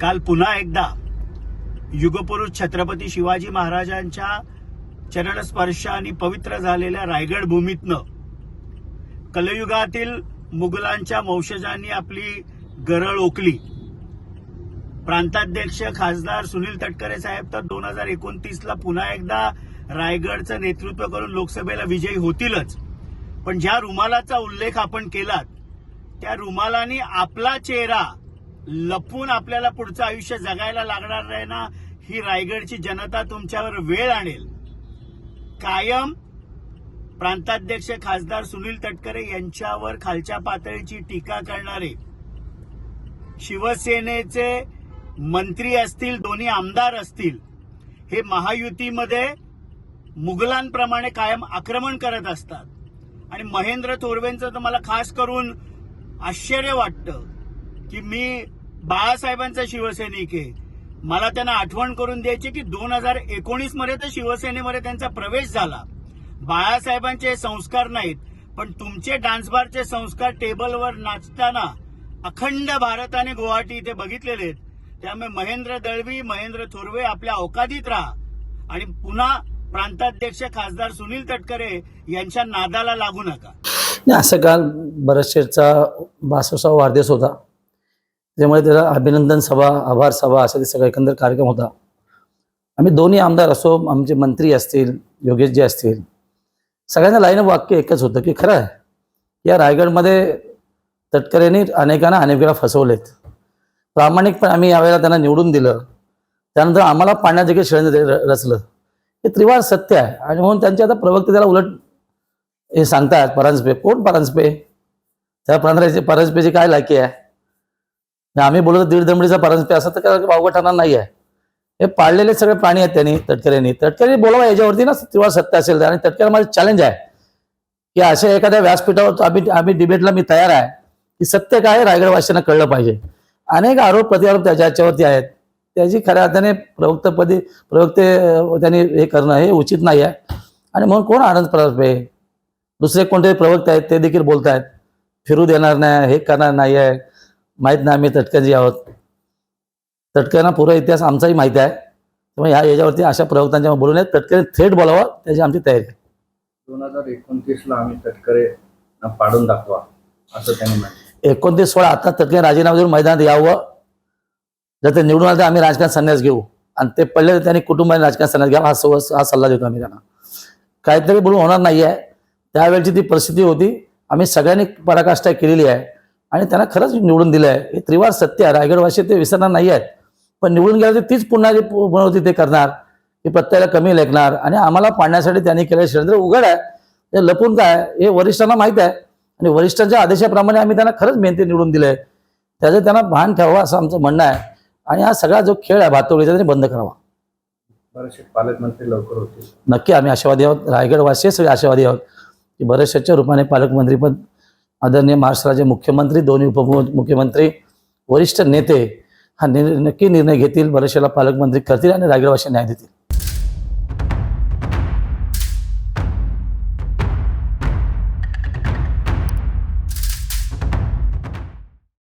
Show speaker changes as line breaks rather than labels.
काल पुन्हा एकदा युगपुरुष छत्रपती शिवाजी महाराजांच्या चरणस्पर्शाने पवित्र झालेल्या रायगड भूमीतनं कलयुगातील मुघलांच्या वंशजांनी आपली गरळ ओकली. प्रांताध्यक्ष खासदार सुनील तटकरे साहेब तर दोन हजार एकोणतीसला पुन्हा एकदा रायगडचं नेतृत्व करून लोकसभेला विजयी होतीलच. पण ज्या रुमालाचा उल्लेख आपण केलात त्या रुमालाने आपला चेहरा लपून आपल्याला पुढचं आयुष्य जगायला लागणार नाही ना ही रायगडची जनता तुमच्यावर वेळ आणेल. कायम प्रांताध्यक्ष खासदार सुनील तटकरे यांच्यावर खालच्या पातळीची टीका करणारे शिवसेनेचे मंत्री असतील दोन्ही आमदार असतील हे महायुतीमध्ये मुघलांप्रमाणे कायम आक्रमण करत असतात. आणि महेंद्र थोरवेंचं तर मला खास करून आश्चर्य वाटतं की मी बाळासाहेबांचा शिवसैनिक आहे. मला त्यांना आठवण करून द्यायची की दोन हजार एकोणीसमध्ये तर शिवसेनेमध्ये त्यांचा प्रवेश झाला. बाळासाहेबांचे संस्कार नाहीत पण तुमचे डान्स बारचे संस्कार टेबलवर नाचताना अखंड भारताने गुवाहाटी इथे बघितलेले आहेत. त्यामुळे महेंद्र दळवी महेंद्र थोरवे आपल्या औकादीत राहा. आणि पुन्हा प्रांताध्यक्ष खासदार सुनील तटकरे यांच्या नादाला लागू नका.
असं काल बरेचशेचा बासष्टावा वाढदिवस होता. त्यामुळे त्याला अभिनंदन सभा आभार सभा असा ते सगळा एकंदर कार्यक्रम होता. आम्ही दोन्ही आमदार असो आमचे मंत्री असतील योगेशजी असतील सगळ्यांना लाईन वाक्य एकच होतं की खरं आहे या रायगडमध्ये तटकरेंनी अनेकांना अनेक वेळा फसवलेत. प्रामाणिकपणे आम्ही यावेळेला त्यांना निवडून दिलं. त्यानंतर आम्हाला पाण्यात देखील षडयंत्र र- रचलं. हे त्रिवार सत्य आहे आणि म्हणून त्यांचे आता प्रवक्ते त्याला उलट हे सांगतात परांजपे. कोण परांजपे? त्या परांजपे परांजपेची काय लायकी आहे? आम्ही बोलतो दीड दमडीचा परांजपे असं तर काय वावगं ठरणार नाही आहे हे पाळलेले सगळे प्राणी आहेत त्यांनी तटकऱ्यांनी तटकरी बोलावा याच्यावरती ना त्रिवार सत्य असेल आणि तटकरे माझं चॅलेंज आहे. की अशा एखाद्या व्यासपीठावर आम्ही आम्ही डिबेटला मी तयार आहे. की सत्य काय आहे कळलं पाहिजे. अनेक आरोप प्रतिआरोप त्याच्या याच्यावरती आहेत. त्याची खऱ्या अर्थाने प्रवक्तपदी प्रवक्ते त्यांनी हे करणं हे उचित नाही आहे आणि म्हणून कोण आनंद परांजपे दुसरे कोणते प्रवक्ते आहेत ते देखील बोलत आहेत फिरू देणार नाही हे करणार नाही आहे माहीत नाही आम्ही तटकरी आहोत. तटकऱ्यांना पुरा इतिहास आमचाही माहिती आहे. त्यामुळे ह्या याच्यावरती अशा प्रवक्त्यांच्या बोलू नये तटकरी थेट बोलावं त्याची आमची तयारी आहे.
दोन हजार एकोणतीस ला आम्ही तटकरे पाडून दाखवा असं त्यांनी म्हटलं.
एकोणतीस सोळा आता तटकरे राजीनामा देऊन मैदानात यावं. जर ते निवडून आले तर आम्ही राजकारण संन्यास घेऊ. आणि ते पडले तर त्यांनी कुटुंबाने राजकारण संन्यास घ्यावा हा सव हा सल्ला देतो आम्ही त्यांना. काहीतरी बोलून होणार नाही आहे त्यावेळची ती परिस्थिती होती आम्ही सगळ्यांनी पराकाष्ठा केलेली आहे. आणि त्यांना खरंच निवडून दिलं आहे हे त्रिवार सत्य आहे. रायगडवासी ते विसरणार नाही आहेत. पण निवडून गेलं तर तीच पुन्हा जी पुनरावृत्ती ते करणार. की प्रत्येकाला कमी लेखणार. आणि आम्हाला पाडण्यासाठी त्यांनी केलेलं षडयंत्र उघड आहे. हे लपून काय हे वरिष्ठांना माहीत आहे. आणि वरिष्ठांच्या आदेशाप्रमाणे आम्ही त्यांना खरंच मेहनती निवडून दिलंय. त्याचं त्यांना भान ठेवावं असं आमचं म्हणणं आहे. आणि हा सगळा जो खेळ आहे भातोडीचा त्यांनी बंद करावा.
पालकमंत्री लवकर होतील.
नक्की आम्ही आशावादी आहोत. रायगडवासी सगळे आशावादी आहोत. की बरेचशाच्या रूपाने पालकमंत्री पण आदरणीय महाराष्ट्राचे मुख्यमंत्री दोन्ही उपमुख्यमंत्री वरिष्ठ नेते हा निर्णय नक्की निर्णय घेतील बरेचशाला पालकमंत्री करतील आणि रायगडवासी न्याय देतील